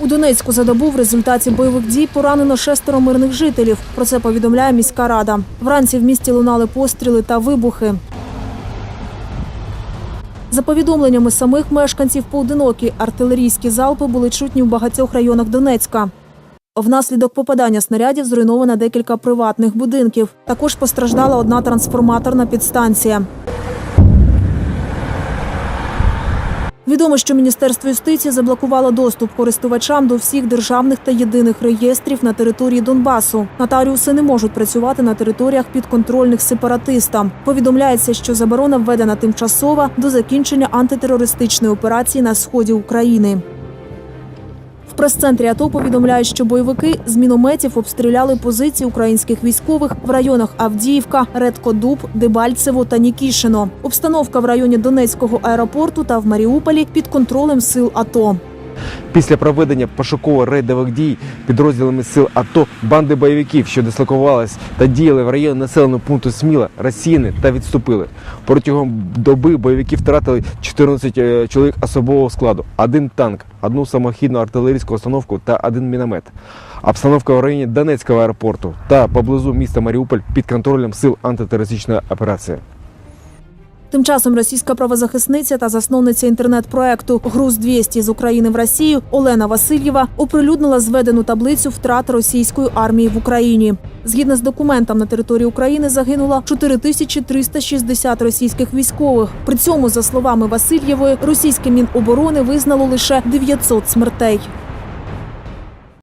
У Донецьку за добу в результаті бойових дій поранено шестеро мирних жителів. Про це повідомляє міська рада. Вранці в місті лунали постріли та вибухи. За повідомленнями самих мешканців, поодинокі артилерійські залпи були чутні в багатьох районах Донецька. Внаслідок попадання снарядів зруйновано декілька приватних будинків. Також постраждала одна трансформаторна підстанція. Відомо, що Міністерство юстиції заблокувало доступ користувачам до всіх державних та єдиних реєстрів на території Донбасу. Нотаріуси не можуть працювати на територіях підконтрольних сепаратистам. Повідомляється, що заборона введена тимчасова до закінчення антитерористичної операції на сході України. В прес-центрі АТО повідомляють, що бойовики з мінометів обстріляли позиції українських військових в районах Авдіївка, Редкодуб, Дебальцево та Нікішино. Обстановка в районі Донецького аеропорту та в Маріуполі під контролем сил АТО. Після проведення пошуково-рейдових дій підрозділами сил АТО банди бойовиків, що дислокувались та діяли в районі населеного пункту Сміла, розсіяні та відступили. Протягом доби бойовики втратили 14 е, чоловік особового складу, один танк, одну самохідну артилерійську установку та один міномет. Обстановка в районі Донецького аеропорту та поблизу міста Маріуполь під контролем сил антитерористичної операції. Тим часом російська правозахисниця та засновниця інтернет-проекту Груз 200 з України в Росію Олена Васильєва оприлюднила зведену таблицю втрат російської армії в Україні. Згідно з документом, на території України загинуло 4360 російських військових. При цьому, за словами Васильєвої, російське міноборони визнало лише 900 смертей.